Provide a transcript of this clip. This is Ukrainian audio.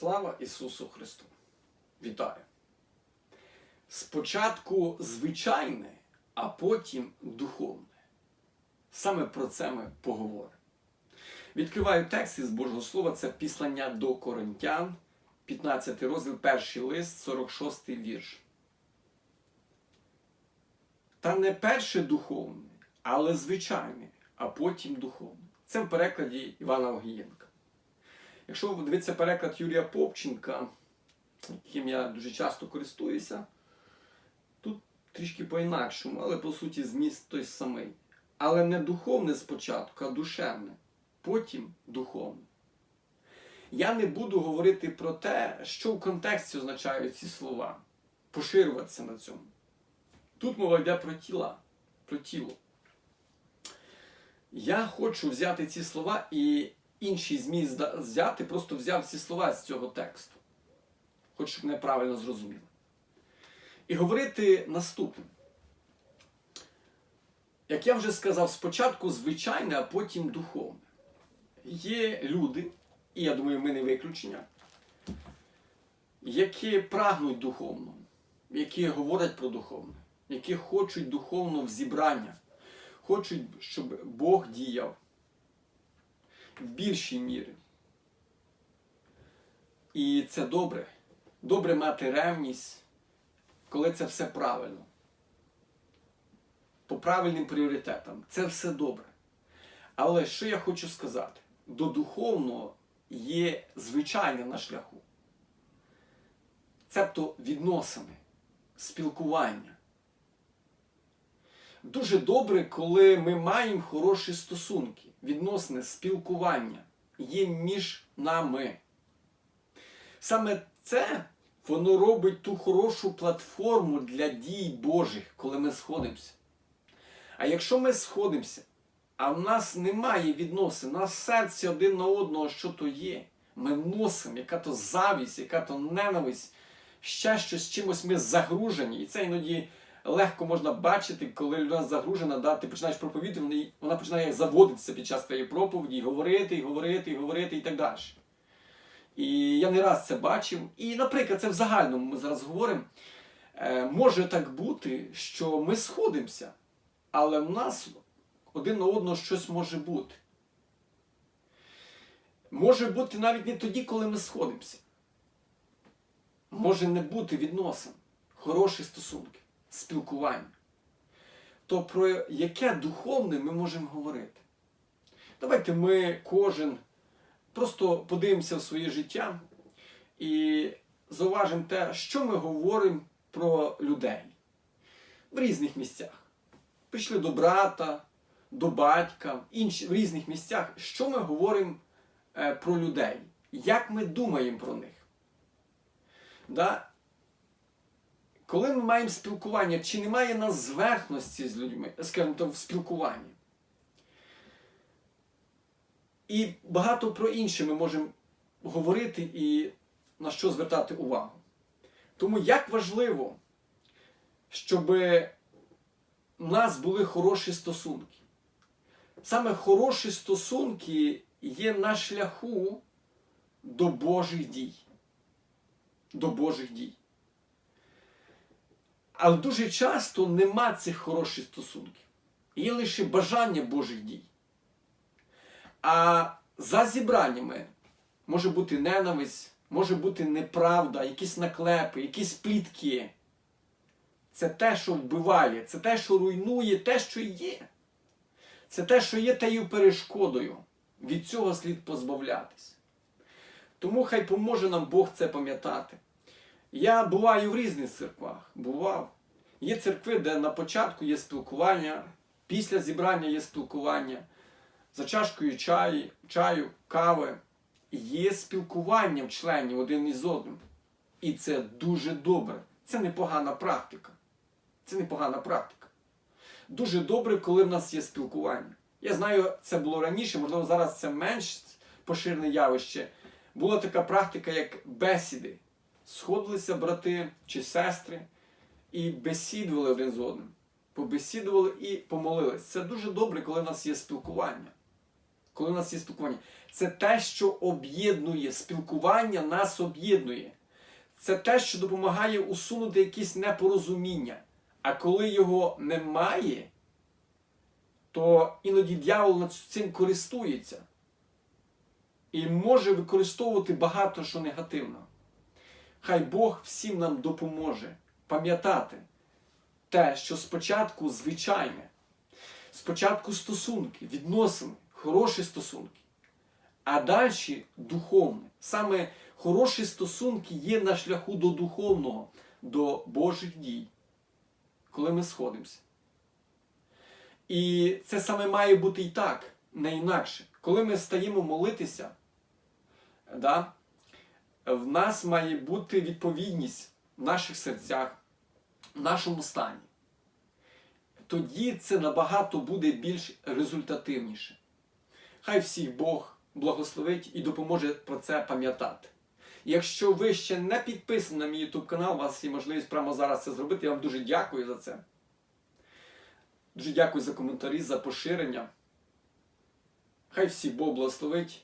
Слава Ісусу Христу! Вітаю! Спочатку звичайне, а потім духовне. Саме про це ми поговоримо. Відкриваю текст із Божого Слова, це післання до Коринтян, 15 розділ, перший лист, 46 вірш. Та не перше духовне, але звичайне, а потім духовне. Це в перекладі Івана Огієнка. Якщо ви дивитися переклад Юрія Попченка, яким я дуже часто користуюся, тут трішки по-інакшому, але по суті зміст той самий. Але не духовне спочатку, а душевне, потім духовне. Я не буду говорити про те, що в контексті означають ці слова, поширюватися на цьому. Тут мова йде про тіла, про тіло. Я хочу взяти ці слова і інший зміст взяти, просто взяв ці слова з цього тексту. Хочу, щоб мене правильно зрозуміли. І говорити наступне. Як я вже сказав, спочатку звичайне, а потім духовне. Є люди, і я думаю, ми не виключення, які прагнуть духовно, які говорять про духовне, які хочуть духовно в зібрання, хочуть, щоб Бог діяв в більшій мірі. І це добре. Добре мати ревність, коли це все правильно. По правильним пріоритетам. Це все добре. Але що я хочу сказати? До духовного є звичайне на шляху. Цебто відносини, спілкування. Дуже добре, коли ми маємо хороші стосунки, відносини, спілкування є між нами. Саме це воно робить ту хорошу платформу для дій Божих, коли ми сходимося. А якщо ми сходимося, а в нас немає відносин, у нас серці один на одного, що то є, ми носимо, яка то завість, яка то ненависть, ще щось чимось ми загружені. І це іноді легко можна бачити, коли людина загружена, да, ти починаєш проповідувати, вона починає заводитися під час твоєї проповіді, і говорити, і говорити, і говорити, і так далі. І я не раз це бачив. І, наприклад, це в загальному ми зараз говоримо. Е, може так бути, що ми сходимося, але в нас один на одного щось може бути. Може бути навіть не тоді, коли ми сходимося. Може не бути відносин, хороші стосунки, спілкування. То про яке духовне ми можемо говорити? Давайте ми кожен просто подивимося в своє життя і зауважимо те, що ми говоримо про людей в різних місцях. Прийшли до брата, до батька, інші, в різних місцях. Що ми говоримо е, про людей? Як ми думаємо про них? Да? Коли ми маємо спілкування, чи немає нас зверхності з людьми, скажімо так, в спілкуванні? І багато про інше ми можемо говорити і на що звертати увагу. Тому як важливо, щоб в нас були хороші стосунки. Саме хороші стосунки є на шляху до Божих дій. До Божих дій. Але дуже часто нема цих хороших стосунків. Є лише бажання Божих дій. А за зібраннями може бути ненависть, може бути неправда, якісь наклепи, якісь плітки. Це те, що вбиває, це те, що руйнує те, що є. Це те, що є тею перешкодою. Від цього слід позбавлятись. Тому хай поможе нам Бог це пам'ятати. Я буваю в різних церквах, бував. Є церкви, де на початку є спілкування, після зібрання є спілкування, за чашкою чаю, чаю, кави. Є спілкування в членів один із одним. І це дуже добре. Це непогана практика. Це непогана практика. Дуже добре, коли в нас є спілкування. Я знаю, це було раніше, можливо, зараз це менш поширене явище. Була така практика, як бесіди. Сходилися брати чи сестри і бесідували один з одним. Побесідували і помолились. Це дуже добре, коли в нас є спілкування. коли у нас є спілкування, це те, що об'єднує. Спілкування нас об'єднує. Це те, що допомагає усунути якісь непорозуміння. А коли його немає, то іноді дьявол над цим користується і може використовувати багато що негативного. Хай Бог всім нам допоможе пам'ятати те, що спочатку звичайне, спочатку стосунки, відносини, хороші стосунки, а далі духовне. Саме хороші стосунки є на шляху до духовного, до Божих дій, коли ми сходимося. І це саме має бути і так, не інакше. Коли ми стаємо молитися, да, в нас має бути відповідність в наших серцях, в нашому стані. Тоді це набагато буде більш результативніше. Хай всіх Бог благословить і допоможе про це пам'ятати. Якщо ви ще не підписані на мій YouTube канал, у вас є можливість прямо зараз це зробити. Я вам дуже дякую за це. Дуже дякую за коментарі, за поширення. Хай всі Бог благословить